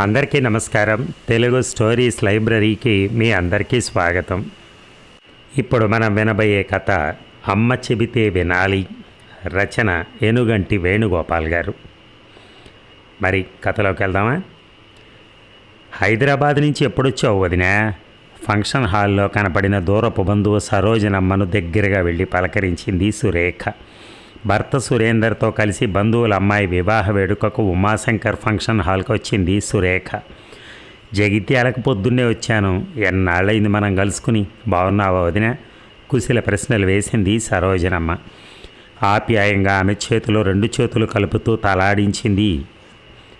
అందరికీ నమస్కారం. తెలుగు స్టోరీస్ లైబ్రరీకి మీ అందరికీ స్వాగతం. ఇప్పుడు మనం వినబోయే కథ అమ్మ చెబితే వినాలి. రచన ఏనుగంటి వేణుగోపాల్ గారు. మరి కథలోకి వెళ్దామా? హైదరాబాద్ నుంచి ఎప్పుడొచ్చావు వదినా? ఫంక్షన్ హాల్లో కనపడిన దూరపు బంధువు సరోజనమ్మను దగ్గరగా వెళ్ళి పలకరించింది సురేఖ. భర్త సురేందర్తో కలిసి బంధువుల అమ్మాయి వివాహ వేడుకకు ఉమాశంకర్ ఫంక్షన్ హాల్కి వచ్చింది సురేఖ. జగిత్యాలకు పొద్దున్నే వచ్చాను. ఎన్నాళ్ళైంది మనం కలుసుకుని? బాగున్నావా వదిన? కుశల ప్రశ్నలు వేసింది సరోజనమ్మ. ఆప్యాయంగా ఆమె చేతిలో రెండు చేతులు కలుపుతూ తలాడించింది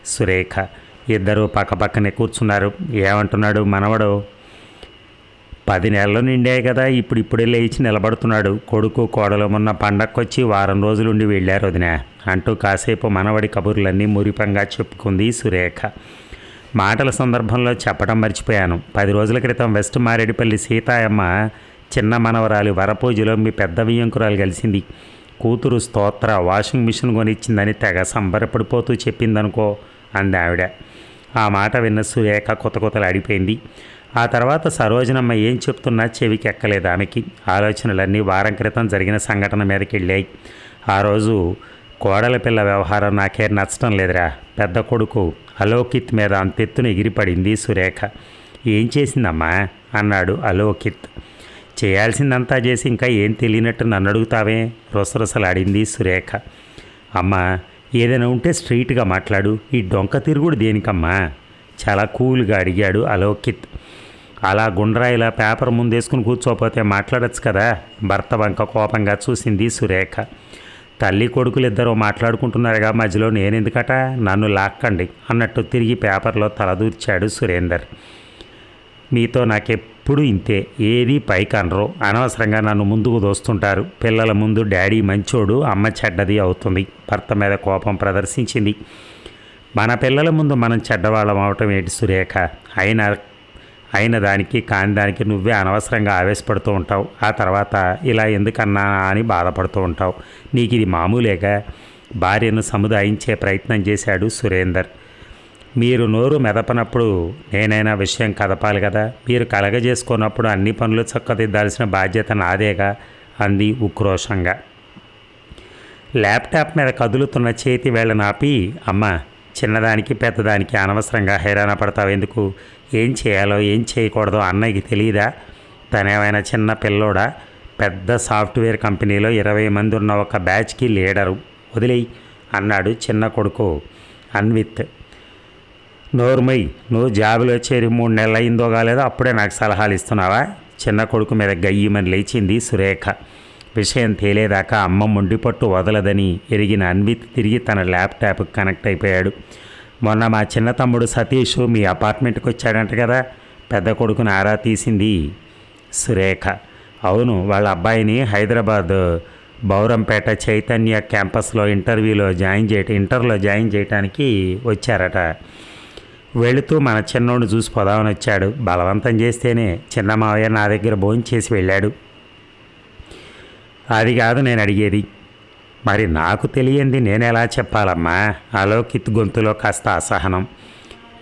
సురేఖ. ఇద్దరు పక్కపక్కనే కూర్చున్నారు. ఏమంటున్నాడు మనవడు? పది నెలలు నిండాయి కదా ఇప్పుడు ఇప్పుడే లేచి నిలబడుతున్నాడు. కొడుకు కోడలు మొన్న పండక్కొచ్చి వారం రోజులుండి వెళ్ళారు వదిన అంటూ కాసేపు మనవడి కబుర్లన్నీ మురిపంగా చెప్పుకుంది సురేఖ. మాటల సందర్భంలో చెప్పడం మర్చిపోయాను. పది రోజుల క్రితం వెస్ట్ మారేడుపల్లి సీతాయమ్మ చిన్న మనవరాలు వరపూజలో మీ పెద్ద వియ్యంకురాలు కలిసింది కూతురు స్తోత్ర వాషింగ్ మిషన్ కొనిచ్చిందని తెగ సంబరపడిపోతూ చెప్పిందనుకో అంది ఆవిడ ఆ మాట విన్న సురేఖ కొత్త కొత్తలు అడిపోయింది ఆ తర్వాత సరోజనమ్మ ఏం చెప్తున్నా చెవికి ఎక్కలేదు ఆమెకి. ఆలోచనలన్నీ వారం క్రితం జరిగిన సంఘటన మీదకి వెళ్ళాయి ఆ రోజు కోడల పిల్ల వ్యవహారం నాకే నచ్చటం లేదురా. పెద్ద కొడుకు అలోకిత్ మీద అంతెత్తున ఎగిరిపడింది సురేఖ. ఏం చేసిందమ్మా? అన్నాడు అలోకిత్. చేయాల్సిందంతా చేసి ఇంకా ఏం తెలియనట్టు నన్ను అడుగుతావే? రొసరొసలాడింది సురేఖ. అమ్మ ఏదైనా ఉంటే స్ట్రీట్గా మాట్లాడు. ఈ డొంక తిరుగుడు దేనికమ్మా? చాలా కూల్గా అడిగాడు అలోకిత్. అలా గుండ్రాయిలా పేపర్ ముందేసుకుని కూర్చోపోతే మాట్లాడచ్చు కదా? భర్త వంక కోపంగా చూసింది సురేఖ. తల్లి కొడుకులు ఇద్దరు మాట్లాడుకుంటున్నారుగా మధ్యలో నేనెందుకట? నన్ను లాక్కండి అన్నట్టు తిరిగి పేపర్లో తలదూర్చాడు సురేందర్. మీతో నాకెప్పుడు ఇంతే ఏది పైకనరు అనవసరంగా నన్ను ముందుకు దోస్తుంటారు. పిల్లల ముందు డాడీ మంచోడు అమ్మ చెడ్డది అవుతుంది. భర్త మీద కోపం ప్రదర్శించింది. మన పిల్లల ముందు మనం చెడ్డవాళ్ళం అవటం ఏంటి సురేఖ? అయినా అయిన దానికి కాని దానికి నువ్వే అనవసరంగా ఆవేశపడుతూ ఉంటావు. ఆ తర్వాత ఇలా ఎందుకన్నా అని బాధపడుతూ ఉంటావు. నీకు ఇది మామూలేగా భార్యను సముదాయించే ప్రయత్నం చేశాడు సురేందర్. మీరు నోరు మెదపనప్పుడు నేనైనా విషయం కదపాలి కదా? మీరు కలగజేసుకున్నప్పుడు అన్ని పనులు చక్కదిద్దాల్సిన బాధ్యత నాదేగా? అంది ఉక్రోషంగా. ల్యాప్టాప్ మీద కదులుతున్న చేతి వేళ్ళ నాపి అమ్మ చిన్నదానికి పెద్దదానికి అనవసరంగా హైరాణ పడతావు. ఎందుకు? ఏం చేయాలో ఏం చేయకూడదో అన్నయ్యకి తెలియదా తనేమైనా చిన్న పిల్లోడా? పెద్ద సాఫ్ట్వేర్ కంపెనీలో ఇరవై మంది ఉన్న ఒక బ్యాచ్కి లీడరు. వదిలేయి అన్నాడు చిన్న కొడుకు అన్విత్. నోర్మయ్ నువ్వు జాబులో చేరి మూడు నెలలు అయిందో కాలేదో అప్పుడే నాకు సలహాలు ఇస్తున్నావా చిన్న కొడుకు మీద గయ్యమని లేచింది సురేఖ. విషయం తేలేదాకా అమ్మ మొండిపట్టు వదలదని ఎరిగిన అన్విత్ తిరిగి తన ల్యాప్టాప్ కనెక్ట్ అయిపోయాడు. మొన్న మా చిన్న తమ్ముడు సతీష్ మీ అపార్ట్మెంట్కి వచ్చాడంట కదా? పెద్ద కొడుకుని ఆరా తీసింది సురేఖ. అవును వాళ్ళ అబ్బాయిని హైదరాబాద్ బౌరంపేట చైతన్య క్యాంపస్లో ఇంటర్వ్యూలో జాయిన్ చేయ ఇంటర్లో జాయిన్ చేయడానికి వచ్చారట. వెళుతూ మన చిన్నోడు చూసి పోదామని వచ్చాడు. బలవంతం చేస్తేనే చిన్న మావయ్య నా దగ్గర భోంచేసి వెళ్ళాడు. అది కాదు నేను అడిగేది. మరి నాకు తెలియంది నేను ఎలా చెప్పాలమ్మా అలోకిత్ గొంతులో కాస్త అసహనం.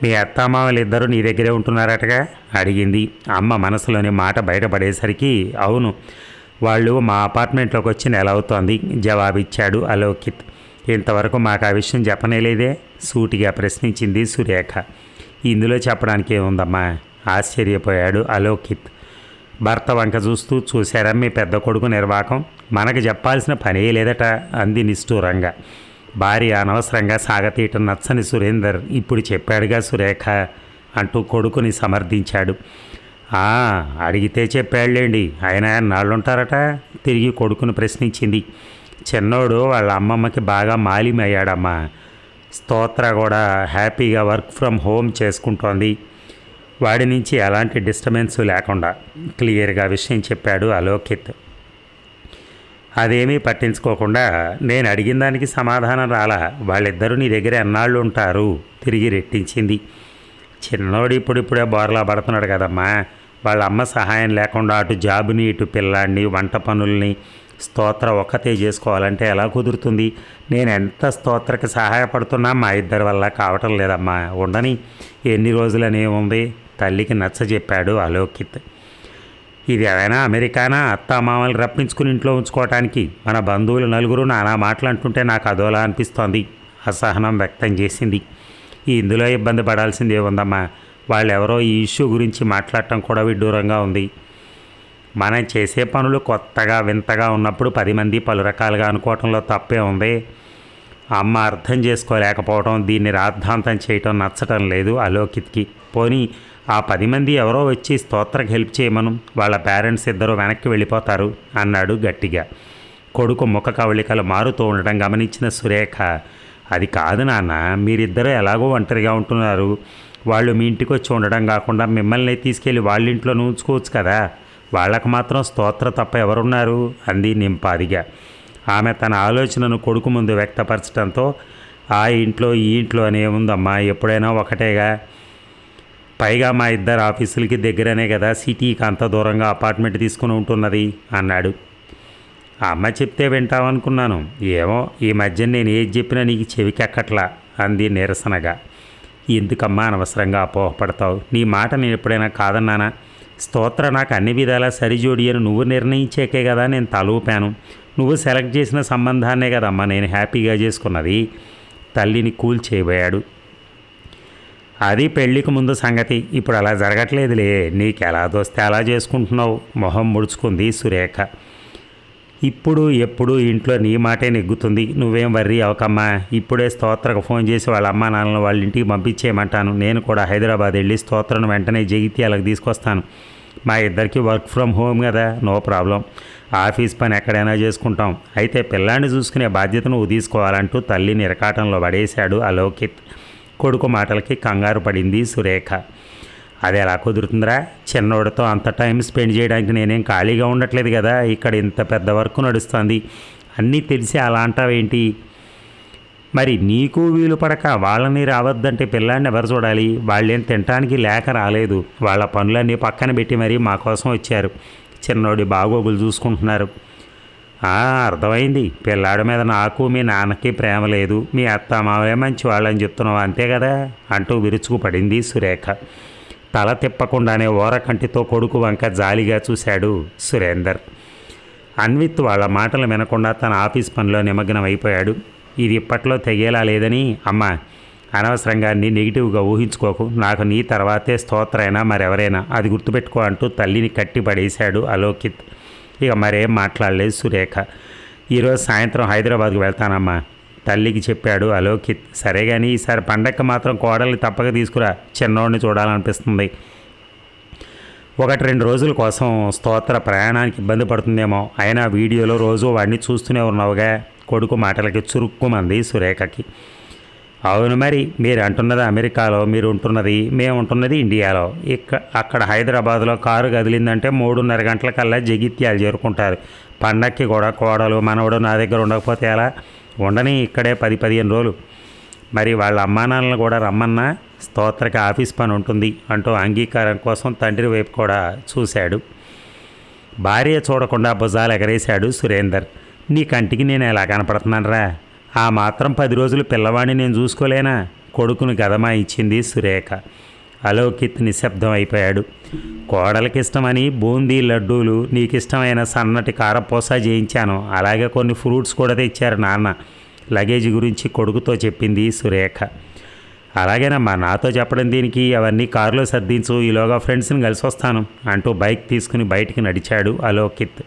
మీ అత్తామామలు ఇద్దరు నీ దగ్గరే ఉంటున్నారటగా? అడిగింది. అమ్మ మనసులోని మాట బయటపడేసరికి అవును వాళ్ళు మా అపార్ట్మెంట్లోకి వచ్చి నెల అవుతోంది జవాబిచ్చాడు అలోకిత్ ఇంతవరకు మాకు ఆ విషయం చెప్పనేలేదే? సూటిగా ప్రశ్నించింది సురేఖ. ఇందులో చెప్పడానికి ఏముందమ్మా ఆశ్చర్యపోయాడు అలోకిత్ భర్త వంక చూస్తూ చూశారా మీ పెద్ద కొడుకు నిర్వాకం? మనకు చెప్పాల్సిన పనే లేదట అంది నిష్ఠూరంగా. భార్య అనవసరంగా సాగతీయటం నచ్చని సురేందర్ ఇప్పుడు చెప్పాడుగా సురేఖ అంటూ కొడుకుని సమర్థించాడు. అడిగితే చెప్పాడులేండి. ఆయన నాళ్ళుంటారట తిరిగి కొడుకును ప్రశ్నించింది. చిన్నోడు వాళ్ళ అమ్మమ్మకి బాగా మాలిమయ్యాడమ్మా. స్తోత్ర కూడా హ్యాపీగా వర్క్ ఫ్రమ్ హోమ్ చేసుకుంటోంది. వాడి నుంచి ఎలాంటి డిస్టర్బెన్స్ లేకుండా క్లియర్గా విషయం చెప్పాడు అలోకిత్. అదేమీ పట్టించుకోకుండా నేను అడిగిన దానికి సమాధానం రాలా వాళ్ళిద్దరూ నీ దగ్గర ఎన్నాళ్ళు ఉంటారు? తిరిగి రెట్టించింది. చిన్నోడు ఇప్పుడిప్పుడే బోర్లా పడుతున్నాడు కదమ్మా. వాళ్ళ అమ్మ సహాయం లేకుండా అటు జాబుని ఇటు పిల్లాడిని వంట పనుల్ని స్తోత్ర ఒక్కతే చేసుకోవాలంటే ఎలా కుదురుతుంది? నేను ఎంత స్తోత్రకి సహాయపడుతున్నా మా ఇద్దరి వల్ల కావటం లేదమ్మా. ఉండని ఎన్ని రోజులనే ఉంది తల్లికి నచ్చజెప్పాడు అలోకిత్. ఇది ఏదైనా అమెరికానా అత్తామామలు రప్పించుకుని ఇంట్లో ఉంచుకోవటానికి? మన బంధువులు నలుగురు నానా మాటలు అంటుంటే నాకు అదోలా అనిపిస్తోంది. అసహనం వ్యక్తం చేసింది. ఇందులో ఇబ్బంది పడాల్సిందే ఉందమ్మా వాళ్ళెవరో ఈ ఇష్యూ గురించి మాట్లాడటం కూడా విడ్డూరంగా ఉంది. మనం చేసే పనులు కొత్తగా వింతగా ఉన్నప్పుడు పది మంది పలు రకాలుగా అనుకోవటంలో తప్పే ఉంది. అమ్మ అర్థం చేసుకోలేకపోవడం దీన్ని రాద్ధాంతం చేయటం నచ్చటం లేదు అలోకిత్కి. పోనీ ఆ పది మంది ఎవరో వచ్చి స్తోత్రకు హెల్ప్ చేయమను వాళ్ళ పేరెంట్స్ ఇద్దరు వెనక్కి వెళ్ళిపోతారు అన్నాడు గట్టిగా. కొడుకు ముఖ కవళికలు మారుతూ ఉండడం గమనించిన సురేఖ అది కాదు నాన్న మీరిద్దరూ ఎలాగో ఒంటరిగా ఉంటున్నారు. వాళ్ళు మీ ఇంటికి వచ్చి ఉండడం కాకుండా మిమ్మల్ని తీసుకెళ్ళి వాళ్ళ ఇంట్లో ఉంచుకోవచ్చు కదా. వాళ్ళకు మాత్రం స్తోత్ర తప్ప ఎవరున్నారు? అంది నింపాదిగా. ఆమె తన ఆలోచనను కొడుకు ముందు వ్యక్తపరచడంతో ఆ ఇంట్లో ఈ ఇంట్లో అనే ఉందమ్మా ఎప్పుడైనా ఒకటేగా? పైగా మా ఇద్దరు ఆఫీసులకి దగ్గరనే కదా సిటీకి అంత దూరంగా అపార్ట్మెంట్ తీసుకుని ఉంటున్నది అన్నాడు. ఆ అమ్మ చెప్తే వింటామనుకున్నాను ఏమో ఈ మధ్య నేను ఏది చెప్పినా నీకు చెవికెక్కట్లా అంది నిరసనగా. ఎందుకమ్మా అనవసరంగా అపోహపడతావు? నీ మాట నేను ఎప్పుడైనా కాదన్నానా? స్తోత్ర నాకు అన్ని విధాలా సరిజోడి అని నువ్వు నిర్ణయించాకే కదా నేను తలూపాను నువ్వు సెలెక్ట్ చేసిన సంబంధాన్నే కదమ్మా నేను హ్యాపీగా చేసుకున్నది. తల్లిని కూల్ చేయబోయాడు. అది పెళ్ళికి ముందు సంగతి. ఇప్పుడు అలా జరగట్లేదులే. నీకు ఎలా దోస్తే అలా చేసుకుంటున్నావు? మొహం ముడుచుకుంది సురేఖ. ఇప్పుడు ఎప్పుడు ఇంట్లో నీ మాటే నెగ్గుతుంది. నువ్వేం వర్రీ అవకమ్మా. ఇప్పుడే స్తోత్రకు ఫోన్ చేసి వాళ్ళ అమ్మా నాన్నలు వాళ్ళ ఇంటికి పంపించేయమంటాను. నేను కూడా హైదరాబాద్ వెళ్ళి స్తోత్రను వెంటనే జగిత్యాలకు తీసుకొస్తాను. మా ఇద్దరికి వర్క్ ఫ్రమ్ హోమ్ కదా. No problem. ఆఫీస్ పని ఎక్కడైనా చేసుకుంటాం. అయితే పిల్లాన్ని చూసుకునే బాధ్యత నువ్వు తీసుకోవాలంటూ తల్లిని ఇరకాటంలో పడేశాడు అలోకిత్. కొడుకు మాటలకి కంగారు పడింది సురేఖ. అది ఎలా కుదురుతుందిరా? చిన్నోడితో అంత టైం స్పెండ్ చేయడానికి నేనేం ఖాళీగా ఉండట్లేదు కదా? ఇక్కడ ఇంత పెద్ద వరకు నడుస్తుంది. అన్నీ తెలిసి అలా అంటావేంటి? మరి నీకు వీలు పడక వాళ్ళని రావద్దంటే పిల్లాన్ని ఎవరు చూడాలి? వాళ్ళేం తినటానికి లేక రాలేదు. వాళ్ళ పనులన్నీ పక్కన పెట్టి మరీ మా కోసం వచ్చారు. చిన్నోడి బాగోగులు చూసుకుంటున్నారు. అర్థమైంది. పిల్లాడి మీద నాకు మీ నాన్నకి ప్రేమ లేదు. మీ అత్త మావే మంచి వాళ్ళని చెప్తున్నావు అంతే కదా? అంటూ విరుచుకు పడింది సురేఖ. తల తిప్పకుండానే ఓరకంటితో కొడుకు వంక జాలిగా చూశాడు సురేందర్. అన్విత్ వాళ్ళ మాటలు వినకుండా తన ఆఫీస్ పనిలో నిమగ్నం అయిపోయాడు ఇది ఇప్పట్లో తెగేలా లేదని అమ్మ అనవసరంగా నీ నెగిటివ్గా ఊహించుకోకు. నాకు నీ తర్వాతే స్తోత్రైనా మరెవరైనా అది గుర్తుపెట్టుకో అంటూ తల్లిని కట్టి పడేశాడు అలోకిత్. ఇక మరేం మాట్లాడలేదు సురేఖ. ఈరోజు సాయంత్రం హైదరాబాద్కు వెళ్తానమ్మా. తల్లికి చెప్పాడు అలోకిత్. సరే కానీ ఈసారి పండగకి మాత్రం కోడల్ని తప్పక తీసుకురా. చిన్నోడిని చూడాలనిపిస్తుంది. ఒకటి రెండు రోజుల కోసం స్తోత్ర ప్రయాణానికి ఇబ్బంది పడుతుందేమో. అయినా వీడియోలో రోజు వాడిని చూస్తూనే ఉన్నావుగా. కొడుకు మాటలకి చురుక్కుమంది సురేఖకి. అవును మరి మీరు అంటున్నది అమెరికాలో మీరు ఉంటున్నది మేము ఉంటున్నది ఇండియాలో. ఇక్క అక్కడ హైదరాబాద్లో కారు కదిలిందంటే మూడున్నర గంటల కల్లా జగిత్యాలు చేరుకుంటారు. పండక్కి కూడా కోడలు మనవడు నా దగ్గర ఉండకపోతే ఎలా? ఉండని ఇక్కడే పది పదిహేను రోజులు. మరి వాళ్ళ అమ్మానాన్నలు కూడా రమ్మన్నా స్తోత్రకి ఆఫీస్ పని ఉంటుంది అంటూ అంగీకారం కోసం తండ్రి వైపు కూడా చూశాడు. భార్య చూడకుండా భుజాలు ఎగరేశాడు సురేందర్. నీ కంటికి నేను ఎలా కనపడుతున్నానరా? ఆ మాత్రం పది రోజులు పిల్లవాడిని నేను చూసుకోలేనా? కొడుకును గదమా ఇచ్చింది సురేఖ. అలోకిత్ నిశ్శబ్దం అయిపోయాడు. కోడలకి ఇష్టమని బూందీ లడ్డూలు నీకు ఇష్టమైన సన్నటి కారపూస చేయించాను. అలాగే కొన్ని ఫ్రూట్స్ కూడా తెచ్చారు నాన్న. లగేజ్ గురించి కొడుకుతో చెప్పింది సురేఖ. అలాగేనమ్మా నాతో చెప్పడం దీనికి అవన్నీ కారులో సర్దించు ఈలోగా ఫ్రెండ్స్ని కలిసి వస్తాను అంటూ బైక్ తీసుకుని బయటికి నడిచాడు అలోకిత్.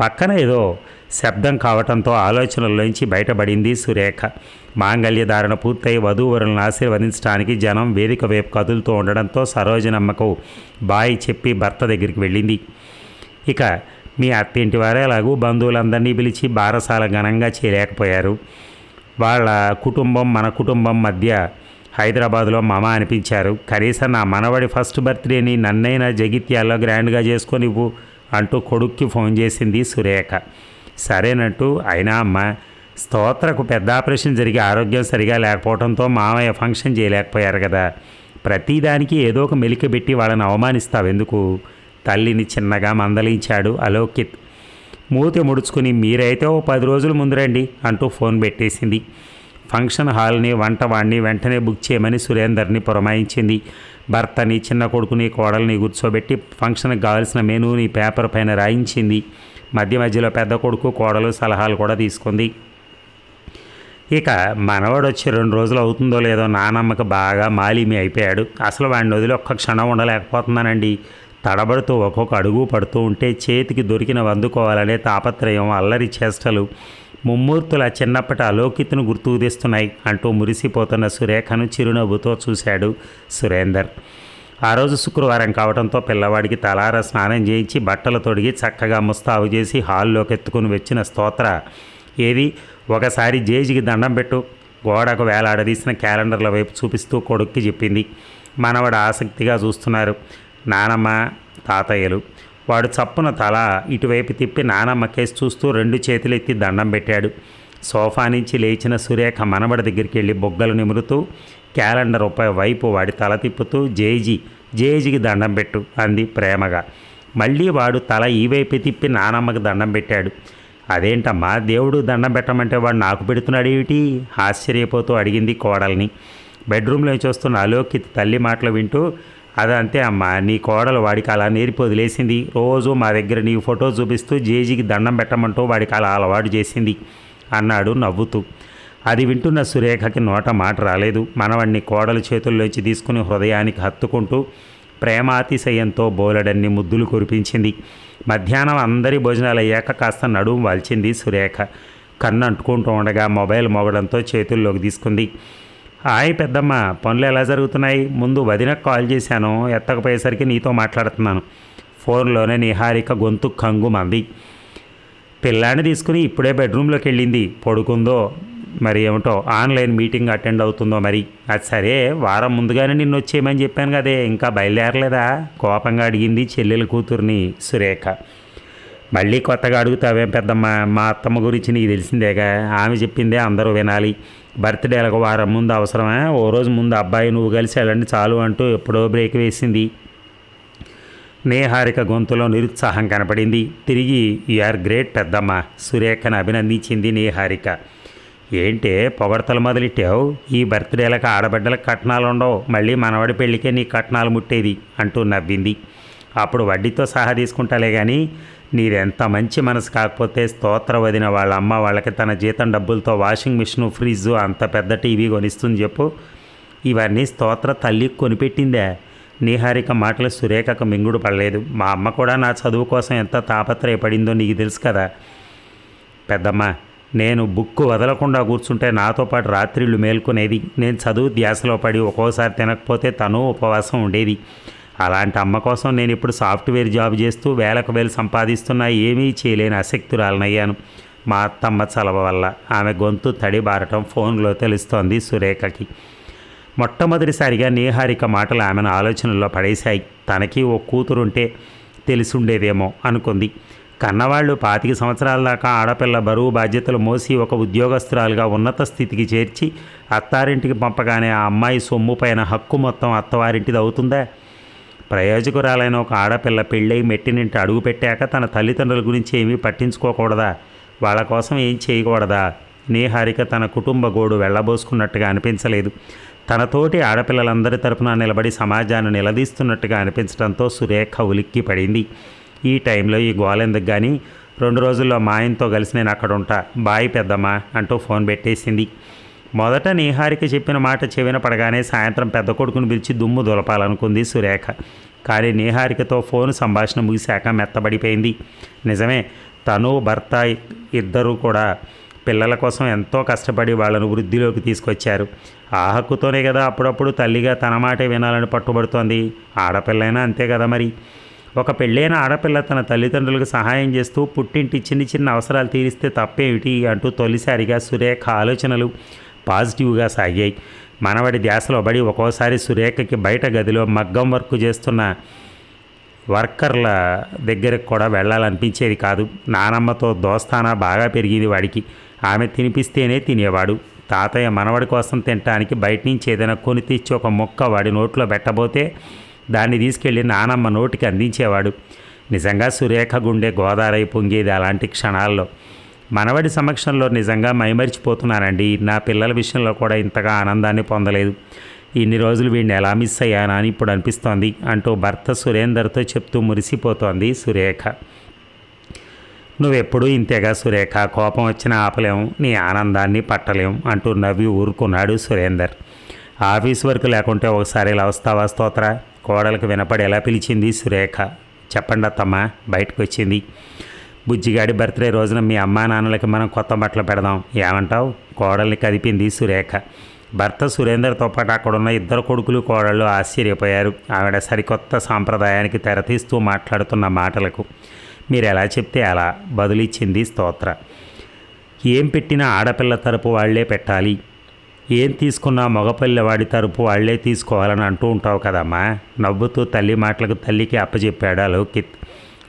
పక్కన ఏదో శబ్దం కావటంతో ఆలోచనల్లోంచి బయటపడింది సురేఖ. మాంగళ్యధారణ పూర్తయి వధూవరులను ఆశీర్వదించడానికి జనం వేదిక వైపు కదులుతూ ఉండడంతో సరోజనమ్మకు బాయ్ చెప్పి భర్త దగ్గరికి వెళ్ళింది. ఇక మీ అత్తింటి వారే అలాగూ బంధువులందరినీ పిలిచి బారసాల ఘనంగా చేయలేకపోయారు వాళ్ళ కుటుంబం మన కుటుంబం మధ్య హైదరాబాద్లో మమ అనిపించారు. కనీసం నా మనవడి ఫస్ట్ బర్త్డేని నన్నైనా జగిత్యాల్లో గ్రాండ్గా చేసుకొని అంటూ కొడుక్కి ఫోన్ చేసింది సురేఖ. సరేనట్టు. అయినా అమ్మ స్తోత్రకు పెద్ద ఆపరేషన్ జరిగి ఆరోగ్యం సరిగా లేకపోవడంతో మామయ్య ఫంక్షన్ చేయలేకపోయారు కదా. ప్రతిదానికి ఏదో ఒక మెలిక పెట్టి వాళ్ళని అవమానిస్తావెందుకు తల్లిని చిన్నగా మందలించాడు అలోకిత్. మూతి ముడుచుకుని మీరైతే ఓ పది రోజుల ముందు రండి అంటూ ఫోన్ పెట్టేసింది. ఫంక్షన్ హాల్ని వంట వాడిని వెంటనే బుక్ చేయమని సురేందర్ని పురమాయించింది. భర్తని చిన్న కొడుకుని కోడల్ని కూర్చోబెట్టి ఫంక్షన్కి కావాల్సిన మెనూని పేపర్ పైన రాయించింది. మధ్య మధ్యలో పెద్ద కొడుకు కోడలు సలహాలు కూడా తీసుకుంది. ఇక మనవాడు వచ్చి రెండు రోజులు అవుతుందో లేదో నానమ్మకి బాగా మాలిమి అయిపోయాడు. అసలు వాడిని వదిలి ఒక్క క్షణం ఉండలేకపోతున్నానండి. తడబడుతూ ఒక్కొక్క అడుగు పడుతూ ఉంటే చేతికి దొరికిన అందుకోవాలనే తాపత్రయం అల్లరి చేష్టలు ముమ్మూర్తుల చిన్నప్పటి అలోకితను గుర్తుకు తెస్తున్నాయి అంటూ మురిసిపోతున్న సురేఖను చిరునవ్వుతో చూశాడు సురేందర్. ఆ రోజు శుక్రవారం కావడంతో పిల్లవాడికి తలార స్నానం చేయించి బట్టలు తొడిగి చక్కగా ముస్తాబు చేసి హాల్లోకి ఎత్తుకుని వచ్చిన స్తోత్ర. ఏది? ఒకసారి జేజికి దండం పెట్టు. గోడకు వేలాడదీసిన క్యాలెండర్ల వైపు చూపిస్తూ కొడుక్కి చెప్పింది. మనవడు ఆసక్తిగా చూస్తున్నారు. నానమ్మ తాతయ్యలు. వాడు చప్పున తల ఇటువైపు తిప్పి నానమ్మ కేసు చూస్తూ రెండు చేతులు ఎత్తి దండం పెట్టాడు. సోఫా నుంచి లేచిన సురేఖ మనవడి దగ్గరికి వెళ్ళి బొగ్గలు నిమురుతూ క్యాలెండర్ వైపు వాడి తల తిప్పుతూ జేజీ జేజీకి దండం పెట్టు అంది ప్రేమగా. మళ్ళీ వాడు తల ఈ వైపు తిప్పి నానమ్మకి దండం పెట్టాడు. అదేంటమ్మా దేవుడు దండం పెట్టమంటే వాడు నాకు పెడుతున్నాడు ఏమిటి? ఆశ్చర్యపోతూ అడిగింది కోడల్ని. బెడ్రూమ్లో చూస్తున్న అలోకిత్ తల్లి మాటలు వింటూ అదంతే అమ్మా నీ కోడలు వాడికి అలా నేర్పి వదిలేసింది. రోజు మా దగ్గర నీ ఫోటో చూపిస్తూ జేజీకి దండం పెట్టమంటూ వాడికి అలా అలవాటు చేసింది అన్నాడు నవ్వుతూ. అది వింటున్న సురేఖకి నోట మాట రాలేదు. మనవణ్ణి కోడలు చేతుల్లోంచి తీసుకుని హృదయానికి హత్తుకుంటూ ప్రేమాతిశయంతో బోలెడన్ని ముద్దులు కురిపించింది. మధ్యాహ్నం అందరి భోజనాలు అయ్యాక కాస్త నడుము వాల్చింది సురేఖ. కన్ను అంటుకుంటూ ఉండగా మొబైల్ మోగడంతో చేతుల్లోకి తీసుకుంది. హాయ్ పెద్దమ్మ పనులు ఎలా జరుగుతున్నాయి? ముందు వదినకు కాల్ చేశాను. ఎత్తకపోయేసరికి నీతో మాట్లాడుతున్నాను. ఫోన్లోనే నిహారిక గొంతు కంగుమంది. పిల్లాన్ని తీసుకుని ఇప్పుడే బెడ్రూమ్లోకి వెళ్ళింది. పడుకుందో మరి ఏమిటో ఆన్లైన్ మీటింగ్ అటెండ్ అవుతుందో మరి? అది సరే వారం ముందుగానే నిన్ను వచ్చేయమని చెప్పాను కదే. ఇంకా బయలుదేరలేదా? కోపంగా అడిగింది చెల్లెల కూతుర్ని సురేఖ. మళ్ళీ కొత్తగా అడుగుతావేం పెద్దమ్మ మా అత్తమ్మ గురించి నీకు తెలిసిందేగా? ఆమె చెప్పిందే అందరూ వినాలి. బర్త్డేలకు వారం ముందు అవసరమా? ఓ రోజు ముందు అబ్బాయి నువ్వు కలిసి వెళ్ళండి చాలు అంటూ ఎప్పుడో బ్రేక్ వేసింది. నేహారిక గొంతులో నిరుత్సాహం కనపడింది. తిరిగి ఆర్ గ్రేట్ పెద్దమ్మ సురేఖను అభినందించింది నేహారిక. ఏంటే పొగడతలు మొదలెట్టావు? ఈ బర్త్డేలకు ఆడబిడ్డలకు కట్నాలు ఉండవు మళ్ళీ మనవడి పెళ్ళికే నీ కట్నాలు ముట్టేది అంటూ నవ్వింది. అప్పుడు వడ్డీతో సహా తీసుకుంటాలే కానీ నీదెంత మంచి మనసు కాకపోతే స్తోత్ర వదిన వాళ్ళ అమ్మ వాళ్ళకి తన జీతం డబ్బులతో వాషింగ్ మిషన్ ఫ్రిడ్జ్ అంత పెద్ద టీవీ కొనిస్తుంది చెప్పు. ఇవన్నీ స్తోత్ర తల్లి కొనిపెట్టిందే. నీహారిక మాటలు సురేఖకు మింగుడు పడలేదు. మా అమ్మ కూడా నా చదువు కోసం ఎంత తాపత్రయపడిందో నీకు తెలుసు కదా. పెద్దమ్మ నేను బుక్ వదలకుండా కూర్చుంటే నాతో పాటు రాత్రిళ్ళు మేల్కొనేది. నేను చదువు ధ్యాసలో పడి ఒక్కోసారి తినకపోతే తను ఉపవాసం ఉండేది. అలాంటి అమ్మ కోసం నేను ఇప్పుడు సాఫ్ట్వేర్ జాబ్ చేస్తూ వేలకు వేలు సంపాదిస్తున్నా ఏమీ చేయలేని అశక్తురాలనయ్యాను మా అత్తమ్మ చలవ వల్ల ఆమె గొంతు తడిబారటం ఫోన్లో తెలుస్తోంది సురేఖకి. మొట్టమొదటిసారిగా నీహారిక మాటలు ఆమెను ఆలోచనల్లో పడేశాయి. తనకి ఓ కూతురుంటే తెలిసుండేదేమో అనుకుంది. కన్నవాళ్ళు పాతిక సంవత్సరాల దాకా ఆడపిల్ల బరువు బాధ్యతలు మోసి ఒక ఉద్యోగస్తురాలుగా ఉన్నత స్థితికి చేర్చి అత్తారింటికి పంపగానే ఆ అమ్మాయి సొమ్ము పైన హక్కు మొత్తం అత్తవారింటిది అవుతుందా? ప్రయోజకురాలైన ఒక ఆడపిల్ల పెళ్ళై మెట్టినింటి అడుగు పెట్టాక తన తల్లిదండ్రుల గురించి ఏమీ పట్టించుకోకూడదా? వాళ్ళ కోసం ఏం చేయకూడదా? నేహారిక తన కుటుంబ గోడు వెళ్ళబోసుకున్నట్టుగా అనిపించలేదు. తనతోటి ఆడపిల్లలందరి తరపున నిలబడి సమాజాన్ని నిలదీస్తున్నట్టుగా అనిపించడంతో సురేఖ ఉలిక్కి పడింది ఈ టైంలో ఈ గోలెందుకు కానీ రెండు రోజుల్లో మా ఆయనతో కలిసి నేను అక్కడ ఉంటా. బాయ్ పెద్దమ్మ అంటూ ఫోన్ పెట్టేసింది. మొదట నీహారిక చెప్పిన మాట చెవిన పడగానే సాయంత్రం పెద్ద కొడుకుని పిలిచి దుమ్ము దులపాలనుకుంది సురేఖ. కానీ నీహారికతో ఫోన్ సంభాషణ ముగిశాక మెత్తబడిపోయింది. నిజమే తను భర్త ఇద్దరూ కూడా పిల్లల కోసం ఎంతో కష్టపడి వాళ్ళను వృద్ధిలోకి తీసుకొచ్చారు. ఆ హక్కుతోనే కదా అప్పుడప్పుడు తల్లిగా తన మాటే వినాలని పట్టుబడుతోంది. ఆడపిల్లైనా అంతే కదా మరి. ఒక పెళ్ళైన ఆడపిల్ల తన తల్లిదండ్రులకు సహాయం చేస్తూ పుట్టింటి చిన్న చిన్న అవసరాలు తీరిస్తే తప్పేమిటి అంటూ తొలిసారిగా సురేఖ ఆలోచనలు పాజిటివ్గా సాగాయి. మనవడి ధ్యాసలో పడి ఒక్కోసారి సురేఖకి బయట గదిలో మగ్గం వర్క్ చేస్తున్న వర్కర్ల దగ్గరకు కూడా వెళ్ళాలనిపించేది కాదు. నానమ్మతో దోస్తానా బాగా పెరిగింది వాడికి. ఆమె తినిపిస్తేనే తినేవాడు. తాతయ్య మనవడి కోసం తినటానికి బయట నుంచి ఏదైనా కొని తెచ్చి ఒక మొక్క వాడి నోట్లో పెట్టబోతే దాన్ని తీసుకెళ్ళి నానమ్మ నోటికి అందించేవాడు. నిజంగా సురేఖ గుండె గోదారై పొంగేది అలాంటి క్షణాల్లో. మనవడి సమక్షంలో నిజంగా మైమరిచిపోతున్నానండి. నా పిల్లల విషయంలో కూడా ఇంతగా ఆనందాన్ని పొందలేదు. ఇన్ని రోజులు వీడిని ఎలా మిస్ అయ్యానా అని ఇప్పుడు అనిపిస్తోంది. అంటూ భర్త సురేందర్తో చెప్తూ మురిసిపోతోంది సురేఖ. నువ్వెప్పుడూ ఇంతేగా సురేఖ. కోపం వచ్చినా ఆపలేం. నీ ఆనందాన్ని పట్టలేం అంటూ నవ్వి ఊరుకున్నాడు సురేందర్. ఆఫీస్ వర్క్ లేకుంటే ఒకసారి ఇలా వస్తావా స్తోత్ర? కోడలకు వినపడి ఎలా పిలిచింది సురేఖ? చెప్పండి అత్తమ్మ బయటకు వచ్చింది బుజ్జిగాడి బర్త్డే రోజున మీ అమ్మా నాన్నలకి మనం కొత్త బట్టలు పెడదాం. ఏమంటావు? కోడల్ని కదిపింది సురేఖ. భర్త సురేందర్తో పాటు అక్కడున్న ఇద్దరు కొడుకులు కోడళ్ళు ఆశ్చర్యపోయారు. ఆవిడ సరికొత్త సాంప్రదాయానికి తెరతీస్తూ మాట్లాడుతున్న మాటలకు మీరు ఎలా చెప్తే అలా బదులిచ్చింది స్తోత్ర. ఏం పెట్టినా ఆడపిల్ల తరపు వాళ్ళే పెట్టాలి. ఏం తీసుకున్నా మగపిల్లవాడి తరపు వాళ్ళే తీసుకోవాలని అంటూ ఉంటావు కదమ్మా? నవ్వుతూ తల్లి మాటలకు తల్లికి అప్పచెప్పాడు అలౌకిత్.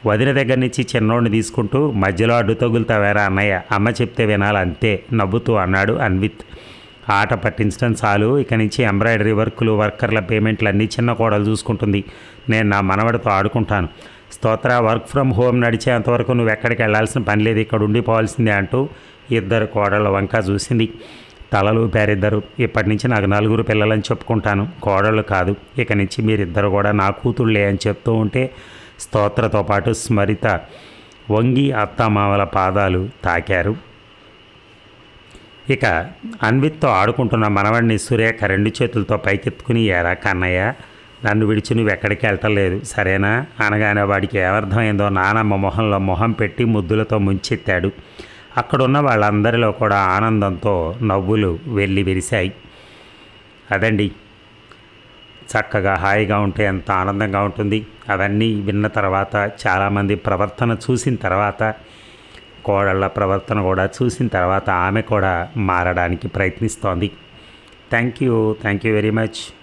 వదిన దగ్గర నుంచి చిన్నోడిని తీసుకుంటూ మధ్యలో అడ్డు తగులుతావేరా అన్నయ్య? అమ్మ చెప్తే వినాలి అంతే నవ్వుతూ అన్నాడు అన్విత్. ఆట పట్టించడం చాలు. ఇక నుంచి ఎంబ్రాయిడరీ వర్కులు వర్కర్ల పేమెంట్లు అన్నీ చిన్న కోడలు చూసుకుంటుంది. నేను నా మనవడితో ఆడుకుంటాను. స్తోత్ర వర్క్ ఫ్రమ్ హోమ్ నడిచేంతవరకు నువ్వు ఎక్కడికి వెళ్ళాల్సిన పని లేదు ఇక్కడ ఉండిపోవాల్సిందే అంటూ ఇద్దరు కోడళ్ళ వంక చూసింది. తలలు పేరిద్దరు. ఇప్పటి నుంచి నాకు నలుగురు పిల్లలని చెప్పుకుంటాను. కోడళ్ళు కాదు. ఇక నుంచి మీరిద్దరు కూడా నా కూతుళ్ళే అని చెప్తూ ఉంటే స్తోత్రతో పాటు స్మరిత వంగి అత్తమామల పాదాలు తాకారు. ఇక అన్విత్తో ఆడుకుంటున్న మనవడిని సురేఖ రెండు చేతులతో పైకెత్తుకుని ఏరా కన్నయ్య నన్ను విడిచి నువ్వు ఎక్కడికి వెళ్ళటలేదు సరేనా? అనగానే వాడికి ఏమర్థమైందో నానమ్మ మొహంలో మొహం పెట్టి ముద్దులతో ముంచెత్తాడు. అక్కడున్న వాళ్ళందరిలో కూడా ఆనందంతో నవ్వులు వెళ్ళి విరిశాయి అదండి. చక్కగా హాయిగా ఉంటే ఎంత ఆనందంగా ఉంటుంది. అవన్నీ విన్న తర్వాత చాలామంది ప్రవర్తన చూసిన తర్వాత కోడళ్ళ ప్రవర్తన కూడా చూసిన తర్వాత ఆమె కూడా మారడానికి ప్రయత్నిస్తోంది. Thank you. Thank you very much.